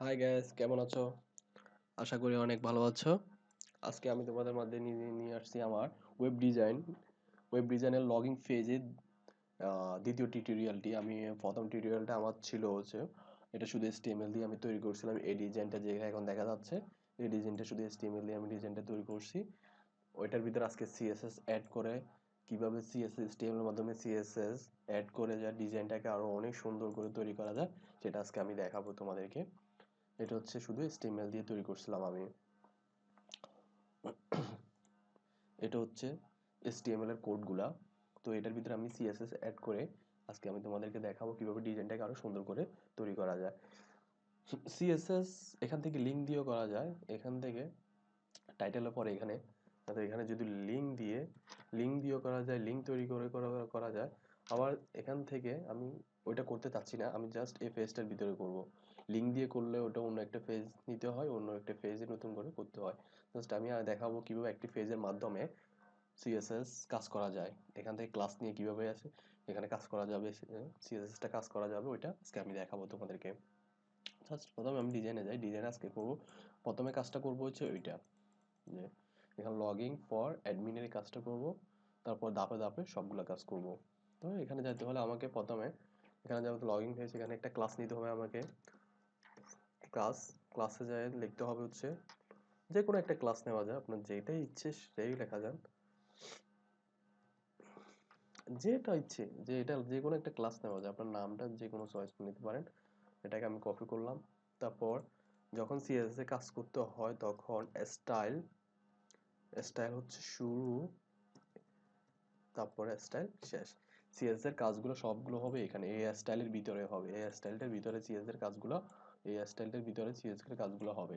High gas কেমন আছো? আশা করি অনেক ভালো আছো। আজকে আমি তোমাদের মধ্যে নিয়ে নিয়ে আসছি আমার ওয়েব ডিজাইন ওয়েব ডিজাইনের লগিং ফেজের দ্বিতীয় টিউটোরিয়ালটি আমি প্রথম টিউটোরিয়ালটা আমার ছিল হচ্ছে, এটা শুধু এসটিএমএল দিয়ে আমি তৈরি করছিলাম। এই ডিজাইনটা যে এখন দেখা যাচ্ছে, এই ডিজাইনটা শুধু এসটিএমএল দিয়ে আমি ডিজাইনটা তৈরি করছি। ওইটার ভিতরে আজকে সিএসএস অ্যাড করে, কীভাবে সিএসএস এসটিএমএল এর মাধ্যমে সিএসএস অ্যাড করে, যা ডিজাইনটাকে আরও অনেক সুন্দর করে তৈরি করা যায়, সেটা আজকে আমি দেখাবো তোমাদেরকে। এটা হচ্ছে শুধু HTML দিয়ে তৈরি করছিলাম আমি। এটা হচ্ছে HTML এর কোডগুলা তো এটার ভিতরে আমি CSS অ্যাড করে আজকে আমি তোমাদেরকে দেখাবো কীভাবে ডিজাইনটাকে আরও সুন্দর করে তৈরি করা যায়। CSS এখান থেকে লিঙ্ক দিয়েও করা যায়। এখান থেকে টাইটেলের পরে এখানে তাহলে এখানে যদি লিঙ্ক দিয়ে লিঙ্ক দিয়েও করা যায় লিঙ্ক তৈরি করে করা যায়। আবার এখান থেকে আমি ওইটা করতে চাচ্ছি না, আমি জাস্ট এই পেজটার ভিতরে করব। লিঙ্ক দিয়ে করলে ওটা অন্য একটা পেজ নিতে হয়, অন্য একটা পেজে নতুন করে করতে হয়। জাস্ট আমি দেখাবো কীভাবে একটি পেজের মাধ্যমে সিএসএস কাজ করা যায়। এখান থেকে ক্লাস নিয়ে কীভাবে আছে এখানে কাজ করা যাবে সিএসএসটা কাজ করা যাবে, ওইটা আজকে আমি দেখাবো তোমাদেরকে। জাস্ট প্রথমে আমি ডিজাইনে যাই। ডিজাইন আজকে করব, প্রথমে কাজটা করব হচ্ছে ওইটা। যে, এখানে লগিং ফর অ্যাডমিনের কাজটা করব, তারপর ধাপে ধাপে সবগুলো কাজ করব। তো এখানে যেতে হলে আমাকে প্রথমে, এখানে যেহেতু লগইন হয়েছে এখানে একটা ক্লাস নিতে হবে আমাকে। ক্লাস, ক্লাসে যায় লিখতে হবে হচ্ছে যে কোনো একটা ক্লাস নেওয়া যায়, আপনার যেটাই ইচ্ছে সেই লেখা যান। যেটা ইচ্ছে, যে এটা যে কোনো একটা ক্লাস নেওয়া যায়, আপনার নামটা যে কোনো চয়েস নিতে পারেন। এটাকে আমি কপি করলাম। তারপর যখন সিএসএস কাজ করতে হয়, তখন স্টাইল স্টাইল হচ্ছে শুরু, তারপরে স্টাইল শেষ। সিএস এর কাজগুলো সবগুলো হবে এখানে এই স্টাইলের ভিতরে হবে। এই স্টাইলটার ভিতরে সিএস এর কাজগুলো এই স্টাইলটার ভিতরে সিএস এর কাজগুলো হবে।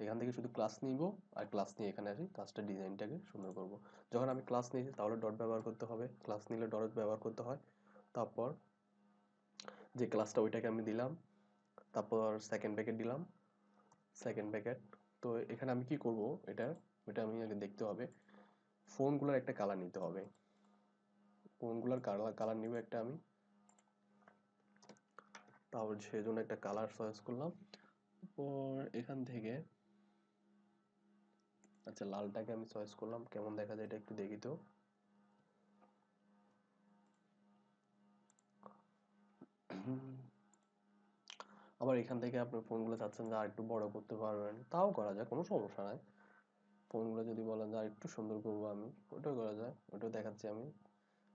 এখান থেকে শুধু ক্লাস নিব আর ক্লাস নিয়ে এখানে আসি ক্লাসটা ডিজাইনটাকে সুন্দর করব। যখন আমি ক্লাস নিয়েছি তাহলে ডট ব্যবহার করতে হবে ক্লাস নিলে ডট ব্যবহার করতে হয়। তারপর যে ক্লাসটা ওইটাকে আমি দিলাম, তারপর সেকেন্ড ব্যাকেট দিলাম সেকেন্ড ব্যাকেট তো এখানে আমি কি করব, এটা এটা আমি আগে দেখতে হবে। ফোনগুলোর একটা কালার নিতে হবে। ফোনগুলোর কালার কালার নিব একটা আমি। তারপর সেজন্য একটা কালার চয়েস করলাম। তারপর এখান থেকে আচ্ছা লালটাকে আমি চয়েস করলাম। কেমন দেখা যায় এটা একটু দেখি তো। আবার এখান থেকে আপনার ফোনগুলো চাচ্ছেন যে আর একটু বড় করতে পারবেন। তাও করা যায়, কোনো সমস্যা নাই। ফোনগুলো যদি বলেন যে আর একটু সুন্দর করব আমি, ওটাও করা যায়, ওটাও দেখাচ্ছি আমি।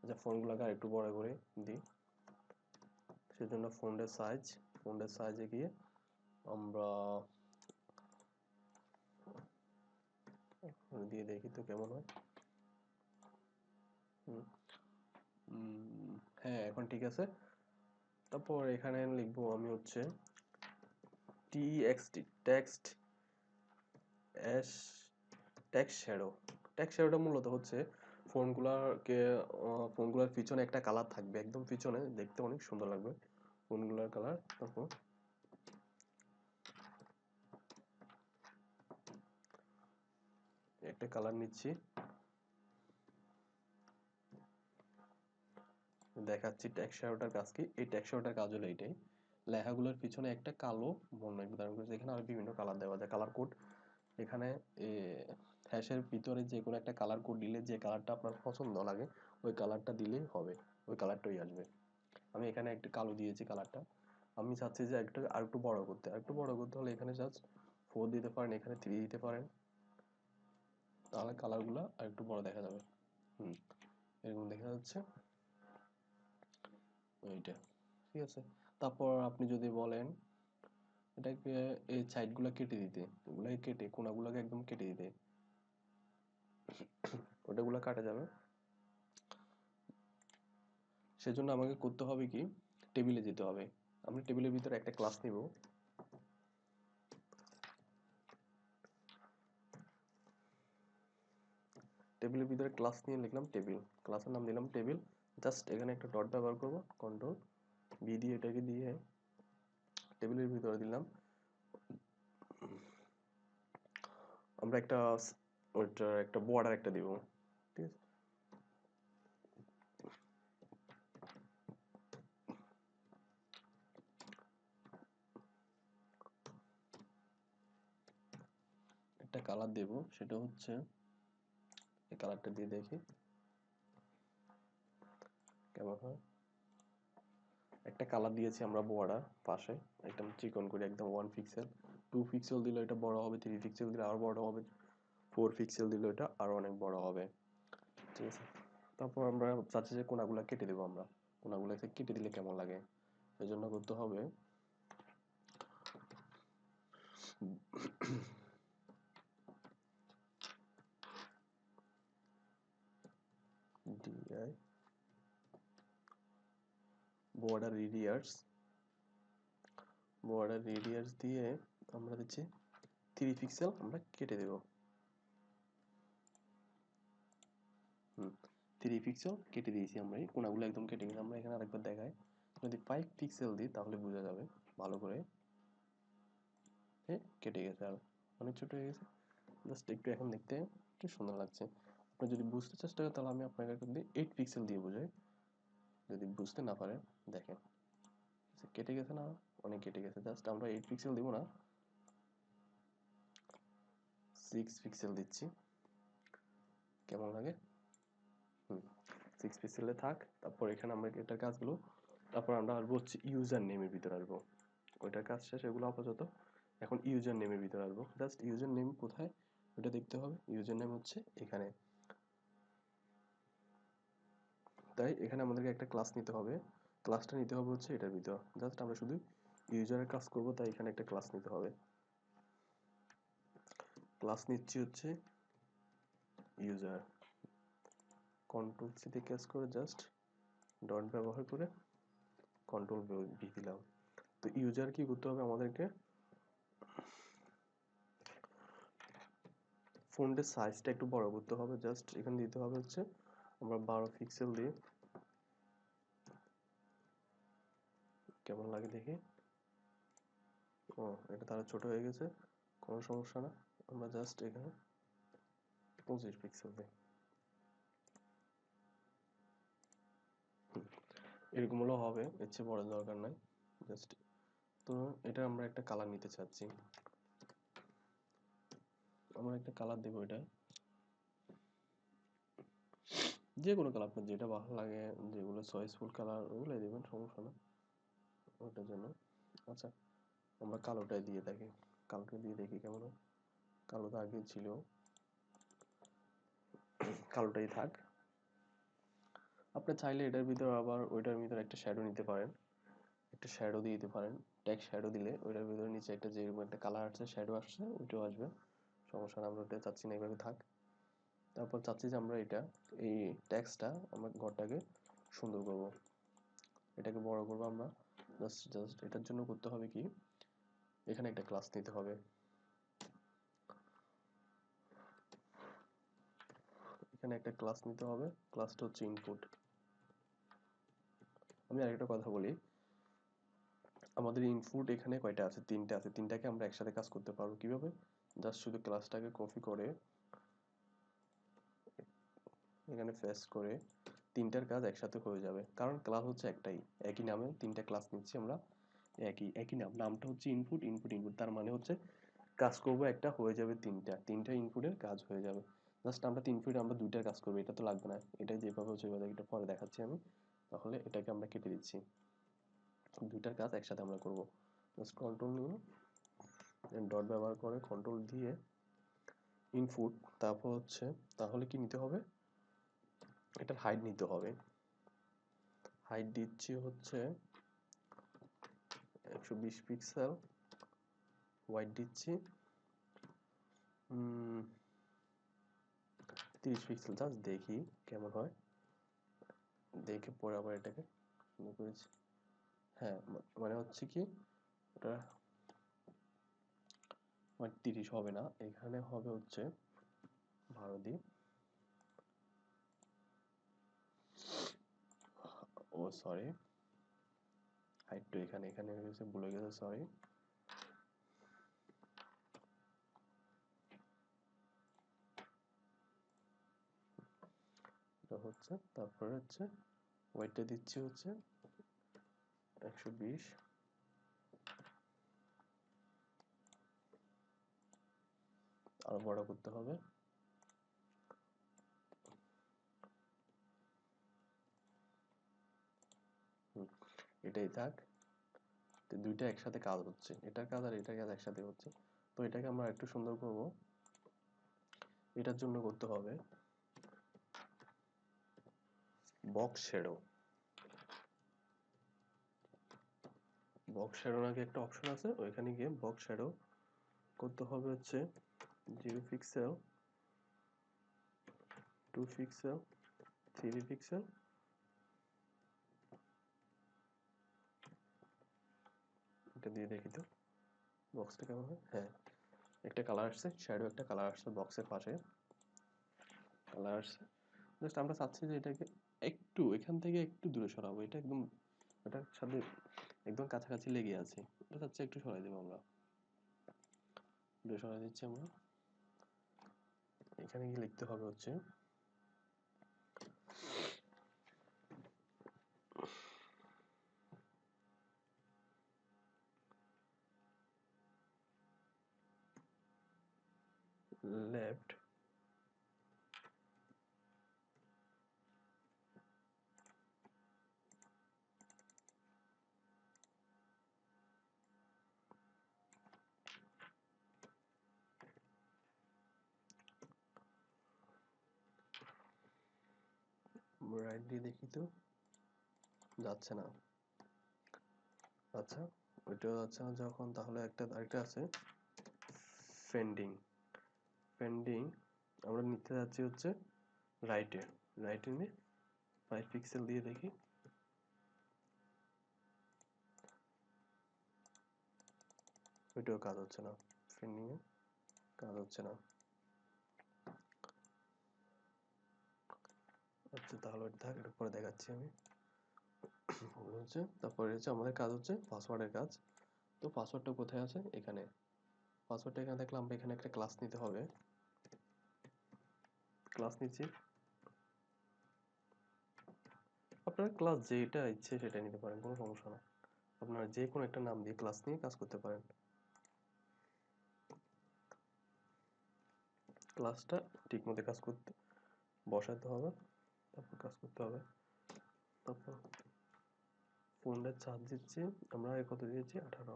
আচ্ছা ফোনগুলোকে আর একটু বড় করে দিই। সেজন্য ফোনের সাইজ ফোনের সাইজে গিয়ে আমরা দিয়ে দেখি তো কেমন হয়। হ্যাঁ এখন ঠিক আছে। তারপর এখানে লিখব আমি হচ্ছে TXT text S text shadow text শ্যাডোটা মূলত হচ্ছে ফোনগুলোকে ফোনগুলোর পিছনে একটা কালার থাকবে, একদম পিছনে, দেখতে অনেক সুন্দর লাগবে ফোনগুলোর কালার তারপর। একটা কালার নিচ্ছি। দেখাচ্ছি টেক্সচারটার কাজ কি? এই টেক্সচারটার কাজ হলো এইটাই লেখাগুলোর পিছনে একটা কালো বর্ণ ধারণ করেছে এখানে আরও বিভিন্ন কালার দেওয়া যায় কালার কোড এখানে হ্যাশের ভিতরে যে কোনো একটা কালার কোড দিলে যে কালারটা আপনার পছন্দ লাগে, ওই কালারটা দিলেই হবে, ওই কালারটাই আসবে। আমি এখানে একটা কালো দিয়েছি কালারটা আমি চাচ্ছি যে একটা আর একটু বড় করতে। আর একটু বড় করতে হলে এখানে জাস্ট ফোর দিতে পারেন, এখানে থ্রি দিতে পারেন। তাহলে কালারগুলো আর একটু বড় দেখা যাবে। হুম, এরকম দেখা যাচ্ছে। এইটা, ঠিক আছে। তারপর আপনি যদি বলেন, এটাকে এই সাইডগুলো কেটে দিতে। ওগুলোকে কেটে, কোনাগুলোকে একদম কেটে দিতে। ওটাগুলো কাটা যাবে। সেজন্য আমাকে করতে হবে কি? টেবিলে যেতে হবে। আমি টেবিলের ভিতরে একটা ক্লাস নিব। টেবিলের ভিতরে ক্লাস নিয়ে লিখলাম টেবিল। ক্লাসের নাম দিলাম টেবিল। জাস্ট এখানে একটা ডট ব্যবহার করব, কন্ট্রোল বি দিয়ে এটাকে দিয়ে টেবিলের ভিতরে দিলাম। আমরা একটা ওইটা একটা বর্ডার একটা দিব, ঠিক আছে? একটা কালার দেব, সেটা হচ্ছে, এই কালারটা দিয়ে দেখি। কেমন হয়? একটা কালার দিয়েছি আমরা বর্ডার পাশে একদম চিকন করে, একদম ওয়ান পিক্সেল টু পিক্সেল দিলে এটা বড় হবে থ্রি পিক্সেল দিলে আরও বড় হবে। ফোর পিক্সেল দিলে এটা আরও অনেক বড় হবে। ঠিক আছে? তারপর আমরা চাচ্ছি যে কোনাগুলো কেটে দেবো আমরা। কোনাগুলোকে কেটে দিলে কেমন লাগে? এই জন্য করতে হবে DI border radius border radius দিয়ে আমরা দিচ্ছি থ্রি পিক্সেল আমরা কেটে দেব হুম থ্রি পিক্সেল কেটে দিয়েছি আমরা এই কোনাগুলো একদম কেটে গেছে আমরা এখানে আরেকবার দেখাই। যদি ফাইভ পিক্সেল দিই তাহলে বোঝা যাবে ভালো করে কেটে গেছে আর অনেক ছোট হয়ে গেছে। জাস্ট একটু এখন দেখতে একটু সুন্দর লাগছে। আপনি যদি বুঝতে চেষ্টা করেন তাহলে আমি আপনাকে একটু এইট পিক্সেল দিয়ে বোঝাই। যদি বুঝতে না পারেন দেখেন। আচ্ছা, কেটে গেছে না? অনেক কেটে গেছে। জাস্ট আমরা এইট পিক্সেল দিব না। সিক্স পিক্সেল দিচ্ছি। কেমন লাগে? সিক্স পিক্সেলে থাক, তারপর এখানে আমরা এটার কাজগুলো, তারপর আমরা আসব হচ্ছে ইউজার নেমের ভিতরে আসব ওইটার কাজ শেষ, এগুলো আপাতত এখন ইউজার নেমের ভিতরে আসব জাস্ট ইউজার নেম কোথায়? ওটা দেখতে হবে। ইউজার নেম হচ্ছে এখানে। তাই এখানে আমাদেরকে একটা ক্লাস নিতে হবে। ক্লাসটা নিতে হবে হচ্ছে এটার ভিতর। জাস্ট আমরা শুধু ইউজারের কাজ করব, তাই এখানে একটা ক্লাস নিতে হবে। ক্লাস নিচ্ছি হচ্ছে ইউজার কন্ট্রোল সিতে কাজ করে জাস্ট ডট ব্যবহার করে কন্ট্রোল ভি দিলাম। তো ইউজার কি করতে হবে আমাদেরকে? ফোনটার সাইজটা একটু বড় করতে হবে। জাস্ট এখানে দিতে হবে হচ্ছে আমরা বারো পিক্সেল দিয়ে কেমন লাগে দেখি? ও, এটা তারা ছোট হয়ে গেছে, কোনো সমস্যা না। আমরা জাস্ট এখানে পঁচিশ পিক্সেল দিই। এরকম হলেও হবে, এর চেয়ে বড় দরকার নাই জাস্ট তো এটা আমরা একটা কালার নিতে চাচ্ছি। আমরা একটা কালার দেবো এটা। যে কোনো কালার আপনার যেটা ভালো লাগে, যেগুলো চয়েসফুল কালার ওগুলোই দেবেন, সমস্যা না। ওটার জন্য। আচ্ছা আমরা কালোটাই দিয়ে দেখি। কালোটা দিয়ে দেখি কেমন কালো তো আগে ছিল। কালোটাই থাক। আপনি চাইলে এটার ভিতর আবার ওইটার ভিতর একটা শ্যাডো নিতে পারেন। একটা শ্যাডো দিয়ে দিতে পারেন। ট্যাগ শ্যাডো দিলে ওইটার ভিতরে নিচে একটা যেরকম একটা কালার আসছে শ্যাডো আসছে, ওইটাও আসবে। সমস্যা না, আমরা ওটা চাচ্ছি না এইভাবে থাক। তারপর চাচ্ছি যে আমরা এটা, এই ট্যাক্সটা আমরা ঘরটাকে সুন্দর করব। এটাকে বড় করব আমরা। জাস্ট জাস্ট এটার জন্য করতে হবে কি, এখানে একটা ক্লাস নিতে হবে। এখানে একটা ক্লাস নিতে হবে। ক্লাসটা হচ্ছে ইনপুট আমি আরেকটা কথা বলি। আমাদের ইনপুট এখানে কয়টা আছে? তিনটা আছে। তিনটাকে আমরা একসাথে কাজ করতে পারব কীভাবে? জাস্ট শুধু ক্লাসটাকে কপি করে, এখানে পেস্ট করে তিনটার কাজ একসাথে হয়ে যাবে। কারণ ক্লাস হচ্ছে একটাই, একই নামে তিনটা ক্লাস নিচ্ছি আমরা, একই একই নাম। নামটা হচ্ছে ইনপুট ইনপুট ইনপুট তার মানে হচ্ছে কাজ করব একটা, হয়ে যাবে তিনটা। তিনটা ইনপুটের কাজ হয়ে যাবে। জাস্ট আমরা তিন ফিট আমরা দুইটার কাজ করব, এটা তো লাগবে না। এটা যেভাবে হচ্ছে এটা পরে দেখাচ্ছি আমি। তাহলে এটাকে আমরা কেটে দিচ্ছি। দুইটার কাজ একসাথে আমরা করব। জাস্ট কন্ট্রোল নিব ডট ব্যবহার করে কন্ট্রোল দিয়ে ইনপুট তারপর হচ্ছে তাহলে কি নিতে হবে? এটার হাইট নিতে হবে। হাইট দিচ্ছি হচ্ছে একশো বিশ পিক্সেল হোয়াইট দিচ্ছি তিরিশ পিক্সেল জাস্ট দেখি কেমন হয়। দেখে পরে আবার এটাকে করেছি। হ্যাঁ মানে হচ্ছে কি, ওটা মানে তিরিশ হবে না, এখানে হবে হচ্ছে দিই ও সরি হাইটটা এখানে এখানে হয়ে গেছে ভুলে গেছে সরি এটা হচ্ছে, তারপরে হচ্ছে ওয়েটটা দিচ্ছি হচ্ছে একশো বিশ। আর বড় করতে হবে। এটাই থাক। তো দুইটা একসাথে কাজ হচ্ছে। এটার কাজ আর এটার কাজ একসাথে হচ্ছে। তো এটাকে আমরা একটু সুন্দর করব। এটার জন্য করতে হবে। বক্স শ্যাডো বক্স শ্যাডো নাকি একটা অপশন আছে, ওইখানে গিয়ে বক্স শ্যাডো করতে হবে হচ্ছে zero pixel, two pixel, three pixel, এটা দিয়ে দেখি তো বক্সটা কেমন হয়। হ্যাঁ একটা কালার আসছে শ্যাডো একটা কালার আসছে বক্সের পাশে। কালার আসছে। জাস্ট আমরা চাচ্ছি যে এটাকে একটু, এখান থেকে একটু দূরে সরাবো। এটা একদম এটার সাথে একদম কাছাকাছি লেগে আছে। এটা চাচ্ছি একটু সরাই দেবো আমরা। দূরে সরাই দিচ্ছি আমরা। এখানে গিয়ে লিখতে হবে হচ্ছে left রাইট দিয়ে দেখি তো। যাচ্ছে না। আচ্ছা ওইটাও যাচ্ছে না যখন। তাহলে একটা, আরেকটা আছে। ফেন্ডিং পেন্ডিং আমরা নিতে যাচ্ছি হচ্ছে রাইটে রাইটে নিয়ে ফাইভ পিক্সেল দিয়ে দেখি। ওইটাও কাজ হচ্ছে না। পেন্ডিং এ কাজ হচ্ছে না। আচ্ছা তাহলে থাক, এটা পরে দেখাচ্ছি আমি। হচ্ছে, তারপরে হচ্ছে আমাদের কাজ হচ্ছে পাসওয়ার্ডের কাজ। তো পাসওয়ার্ডটা কোথায় আছে? এখানে। পাসওয়ার্ডটা এখানে দেখলাম আমরা এখানে একটা ক্লাস নিতে হবে। ক্লাস নিচ্ছি। আপনারা ক্লাস যেটা ইচ্ছে সেটা নিতে পারেন, কোনো সমস্যা না। আপনারা যে কোনো একটা নাম দিয়ে ক্লাস নিয়ে কাজ করতে পারেন। ক্লাসটা ঠিক মতো কাজ করতে বসাতে হবে। তারপর কাজ করতে হবে। তারপর ফোনটা চার্জ দিচ্ছি। আমরা কত দিয়েছি? আঠারো।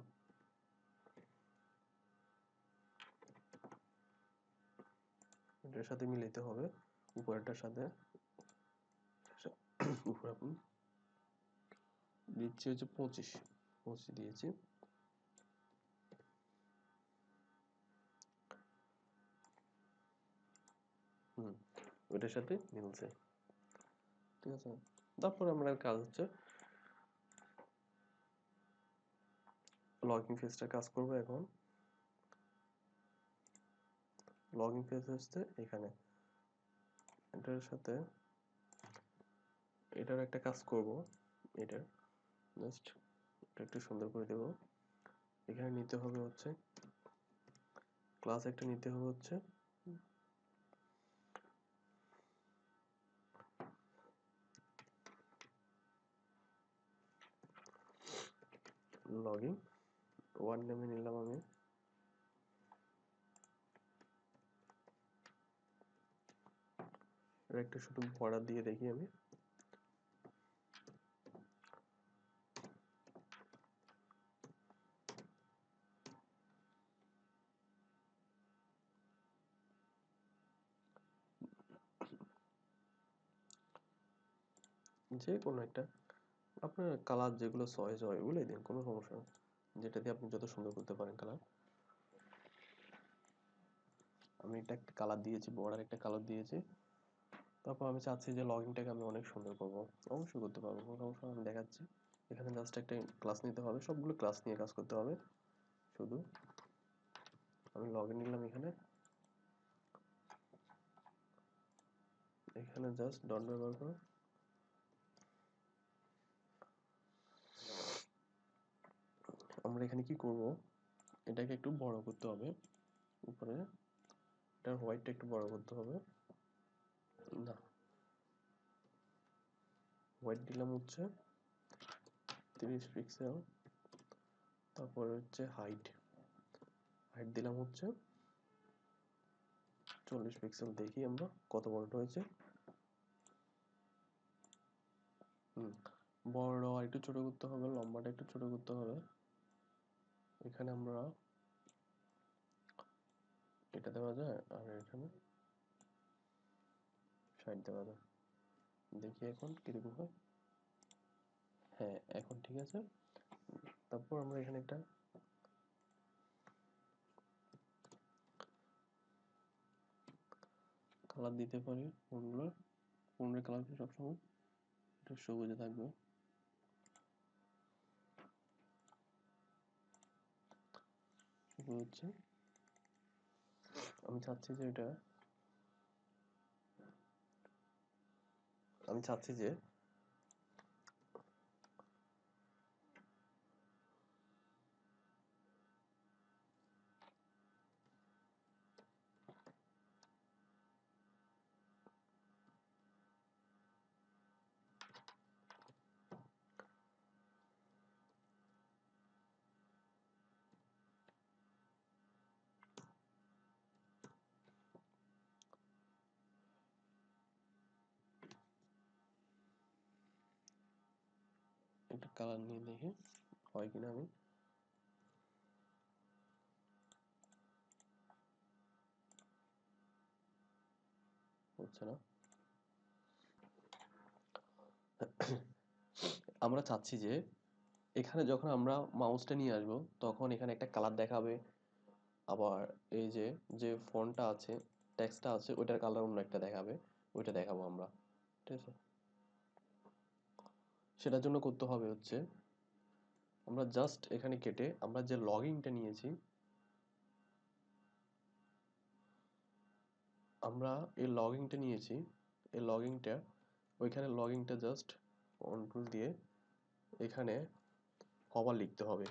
এটার সাথে মিলাইতে হবে। উপরেরটার সাথে উপরে আপনি দিচ্ছি হচ্ছে পঁচিশ। পঁচিশ দিয়েছি। হুম ওইটার সাথে মিলছে। ঠিক আছে? তারপর আমরা কাজ হচ্ছে লগইন ফেজটা কাজ করব এখন। লগইন পেজ হচ্ছে এখানে। এটার সাথে এটার একটা কাজ করব এটার জাস্ট এটা একটু সুন্দর করে দেব। এখানে নিতে হবে হচ্ছে ক্লাস একটা নিতে হবে হচ্ছে লগইন ওয়ান নেমে নিলাম আমি একটা শুধু বর্ডার দিয়ে দেখি আমি। যে কোনো একটা। আপনার কালার যেগুলো চয়েস হয়, ওগুলোই দিন, কোনো সমস্যা নেই। যেটা দিয়ে আপনি যত সুন্দর করতে পারেন কালার আমি এটা একটা কালার দিয়েছি বর্ডার একটা কালার দিয়েছি। তারপর আমি চাচ্ছি যে লগইনটাকে আমি অনেক সুন্দর করব। অবশ্যই করতে পারব, কোনো সমস্যা আমি দেখাচ্ছি। এখানে জাস্ট একটা ক্লাস নিতে হবে, সবগুলো ক্লাস নিয়ে কাজ করতে হবে। শুধু আমি লগ ইন নিলাম এখানে। এখানে জাস্ট ডট ব্যবহার করে। আমরা এখানে কি করব? এটাকে একটু বড় করতে হবে। উপরে এটার হোয়াইটটা একটু বড় করতে হবে। না। হোয়াইট দিলাম হচ্ছে তিরিশ পিক্সেল তারপরে হচ্ছে হাইট হাইট দিলাম হচ্ছে চল্লিশ পিক্সেল দেখি আমরা কত বড়টা হয়েছে। বড় একটু ছোট করতে হবে, লম্বাটা একটু ছোট করতে হবে। এখানে আমরা এটা দেওয়া যায় আর এখানে ষাট দেওয়া যায়। দেখি এখন কীরকম হয়। হ্যাঁ এখন ঠিক আছে। তারপর আমরা এখানে একটা কালার দিতে পারি। কোনগুলো? কোনগুলো কালার সবসময় এটা সবুজে থাকবে? হচ্ছে? আমি চাচ্ছি যে এটা আমি চাচ্ছি যে একটা কালার নিয়ে দেখি, হয় কিনা আমি। আমরা চাচ্ছি যে, এখানে যখন আমরা মাউসটা নিয়ে আসব, তখন এখানে একটা কালার দেখাবে। আবার এই যে যে ফন্টটা আছে টেক্সটটা আছে, ওইটার কালার অন্য একটা দেখাবে। ওইটা দেখাবো আমরা। ঠিক আছে? সেটার জন্য করতে হবে হচ্ছে, আমরা জাস্ট এখানে কেটে আমরা যে লগইনটা নিয়েছি, আমরা এই লগইনটা নিয়েছি, এই লগইনটা ওইখানে লগইনটা জাস্ট কন্ট্রোল দিয়ে এখানে হবার লিখতে হবে।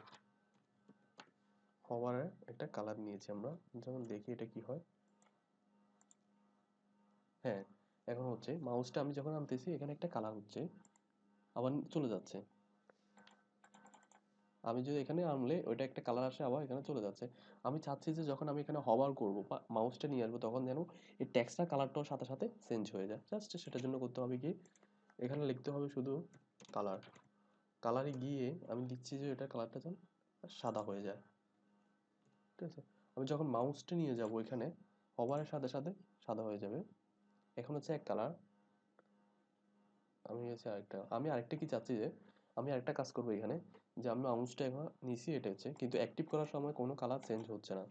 হবারের একটা কালার নিয়েছি আমরা, যেমন দেখি এটা কি হয়। হ্যাঁ এখন হচ্ছে মাউসটা আমি যখন আনতেছি, এখানে একটা কালার হচ্ছে। আবার চলে যাচ্ছে। আমি যদি এখানে আনলে ওইটা একটা কালার আসে আবার এখানে চলে যাচ্ছে। আমি চাচ্ছি যে যখন আমি এখানে হবার করব বা মাউসটা নিয়ে আসব, তখন যেন এই টেক্সটটা কালারটাও সাথে সাথে চেঞ্জ হয়ে যায়। জাস্ট সেটার জন্য করতে হবে কি? এখানে লিখতে হবে শুধু কালার কালারে গিয়ে আমি দিচ্ছি যে এটা কালারটা যেন সাদা হয়ে যায়। ঠিক আছে? আমি যখন মাউসটা নিয়ে যাব এখানে হবারের সাথে সাথে সাদা হয়ে যাবে। এখন হচ্ছে এক কালার আমি হচ্ছে আরেকটা, আমি আরেকটা কি চাচ্ছি যে, আমি আরেকটা কাজ করব এখানে, যে আমি মাউসটা এখন নিছি এটা হচ্ছে, কিন্তু অ্যাক্টিভ করার সময় কোনো কালার চেঞ্জ হচ্ছে না।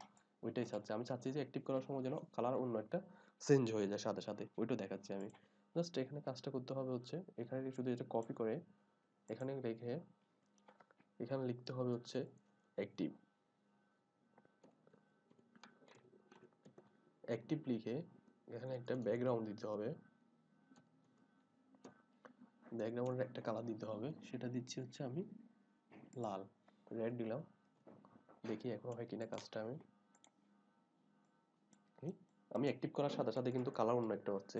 ওইটাই চাচ্ছি, আমি চাচ্ছি যে অ্যাক্টিভ করার সময় যেন কালার অন্য একটা চেঞ্জ হয়ে যায় সাথে সাথে ওইটা দেখাচ্ছি আমি। জাস্ট এখানে কাজটা করতে হবে হচ্ছে, এখানে শুধু এটা কপি করে, এখানে রেখে এখানে লিখতে হবে হচ্ছে অ্যাক্টিভ অ্যাক্টিভ লিখে এখানে একটা ব্যাকগ্রাউন্ড দিতে হবে। ব্যাকগ্রাউন্ডের একটা কালার দিতে হবে। সেটা দিচ্ছি হচ্ছে আমি লাল। রেড দিলাম। দেখি এখন হয় কিনা কাজটা আমি। আমি অ্যাক্টিভ করার সাথে সাথে কিন্তু কালার অন্য একটা হচ্ছে।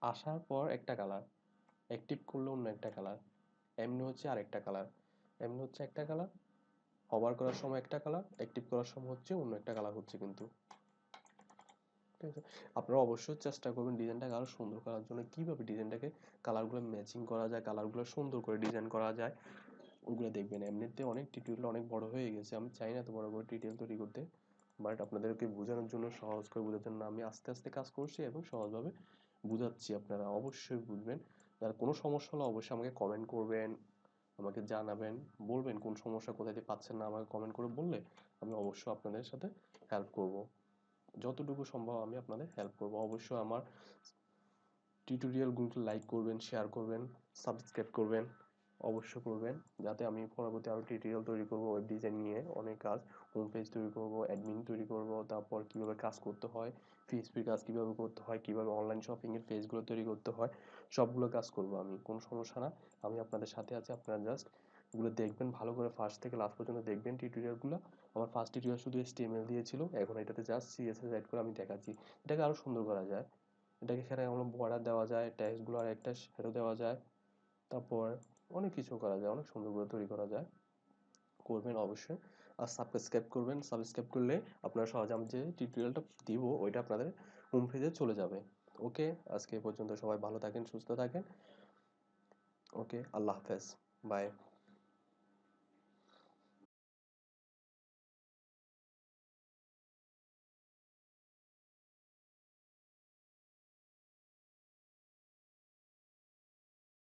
আসার পর একটা কালার অ্যাক্টিভ করলে অন্য একটা কালার এমনি হচ্ছে আরেকটা কালার এমনি হচ্ছে একটা কালার হবার করার সময় একটা কালার অ্যাক্টিভ করার সময় হচ্ছে অন্য একটা কালার হচ্ছে কিন্তু। ঠিক আছে আপনারা অবশ্যই চেষ্টা করবেন ডিজাইনটাকে আরও সুন্দর করার জন্য। কীভাবে ডিজাইনটাকে কালারগুলো ম্যাচিং করা যায়, কালারগুলো সুন্দর করে ডিজাইন করা যায় ওইগুলো দেখবেন। এমনিতে অনেক টিউটোরিয়াল অনেক বড় হয়ে গেছে। আমি চাই না এত বড় করে টিউটোরিয়াল তৈরি করতে বাট আপনাদেরকে বোঝানোর জন্য সহজ করে বোঝার জন্য আমি আস্তে আস্তে কাজ করছি এবং সহজভাবে বুঝাচ্ছি আপনারা অবশ্যই বুঝবেন। যার কোনো সমস্যা হলে অবশ্যই আমাকে কমেন্ট করবেন, আমাকে জানাবেন, বলবেন কোন সমস্যা, কোথায় দিয়ে পাচ্ছেন না আমাকে কমেন্ট করে বললে আমি অবশ্যই আপনাদের সাথে হেল্প করব। যতটুকু সম্ভব আমি আপনাদের হেল্প করব। অবশ্যই আমার টিউটোরিয়ালগুলোকে লাইক করবেন শেয়ার করবেন সাবস্ক্রাইব করবেন, অবশ্যই করবেন, যাতে আমি পরবর্তী আরও টিউটোরিয়াল তৈরি করব ওয়েব ডিজাইন নিয়ে অনেক কাজ হোম পেজ তৈরি করব অ্যাডমিন তৈরি করব, তারপর কীভাবে কাজ করতে হয় পিএইচপির কাজ কীভাবে করতে হয়, কীভাবে অনলাইন শপিংয়ের পেজগুলো তৈরি করতে হয়, সবগুলো কাজ করব আমি, কোনো সমস্যা না। আমি আপনাদের সাথে আছি, আপনারা জাস্ট ওগুলো দেখবেন, ভালো করে ফার্স্ট থেকে লাস্ট পর্যন্ত দেখবেন টিউটোরিয়ালগুলো আমার ফার্স্ট টিউটোরিয়াল শুধু এসটিএমএল দিয়েছিল, এখন এটাতে জাস্ট সিএসএস অ্যাড করে আমি দেখাচ্ছি। এটাকে আরও সুন্দর করা যায়। এটাকে এখানে আমরা বর্ডার দেওয়া যায় ট্যাক্সগুলো আর একটা শ্যাডো দেওয়া যায়। তারপর অনেক কিছু করা যায়, অনেক সুন্দর করে তৈরি করা যায়। করবেন অবশ্যই। আর সাবস্ক্রাইব করবেন। সাবস্ক্রাইব করলে আপনারা সহজে আমি যে টিউটোরিয়ালটা দিব, ওইটা আপনাদের হোম পেজে চলে যাবে। ওকে আজকে পর্যন্ত সবাই ভালো থাকেন, সুস্থ থাকেন। ওকে আল্লাহ হাফেজ। বাই